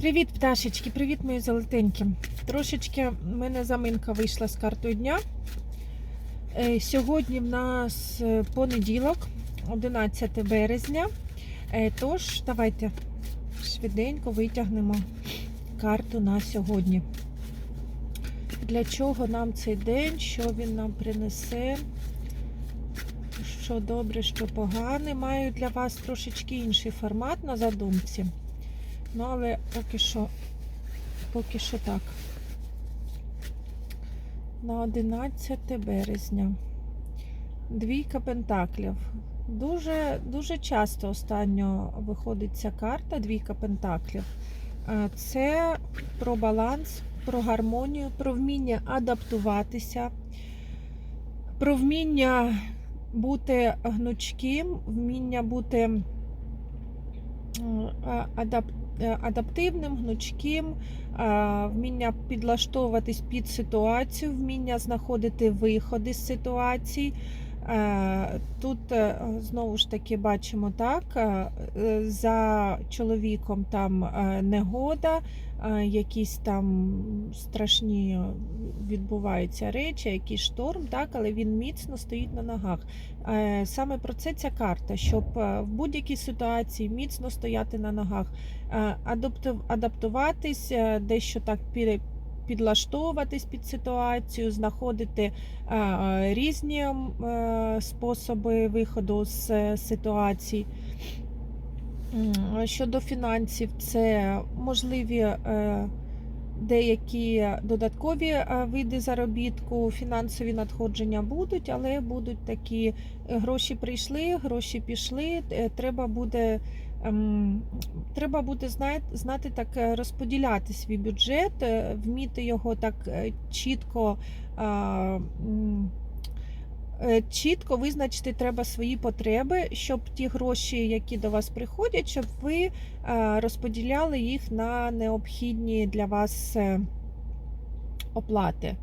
Привіт, пташечки, привіт, мої золотенькі. Трошечки в мене заминка вийшла з картою дня. Е, Сьогодні в нас е, понеділок, 11 березня. Е, Тож, давайте швиденько витягнемо карту на сьогодні. Для чого нам цей день, що він нам принесе, що добре, що погане. Маю для вас трошечки інший формат на задумці. Ну, але поки що, поки що так. На 11 березня. Двійка пентаклів. Дуже, дуже часто останньо виходить ця карта, двійка пентаклів. Е, Це про баланс, про гармонію, про вміння адаптуватися, про вміння бути гнучким, вміння бути адаптивним, гнучким, вміння підлаштовуватись під ситуацію, вміння знаходити виходи з ситуацій. Е, Тут е, знову ж таки бачимо так, е, за чоловіком там негода, якісь там страшні відбуваються речі, якийсь шторм, так, але він міцно стоїть на ногах. Саме про це ця карта, щоб в будь-якій ситуації міцно стояти на ногах, адаптуватись, дещо так підлаштовуватись під ситуацію, знаходити різні е, способи виходу з е, ситуацій. Щодо фінансів, це можливі е, деякі додаткові види заробітку, фінансові надходження будуть, але будуть такі гроші прийшли, гроші пішли. Треба буде. Ем, Треба буде знати, так е, розподіляти свій бюджет, е, вміти його так е, чітко чітко визначити треба свої потреби, щоб ті гроші, які до вас приходять, щоб ви розподіляли їх на необхідні для вас оплати.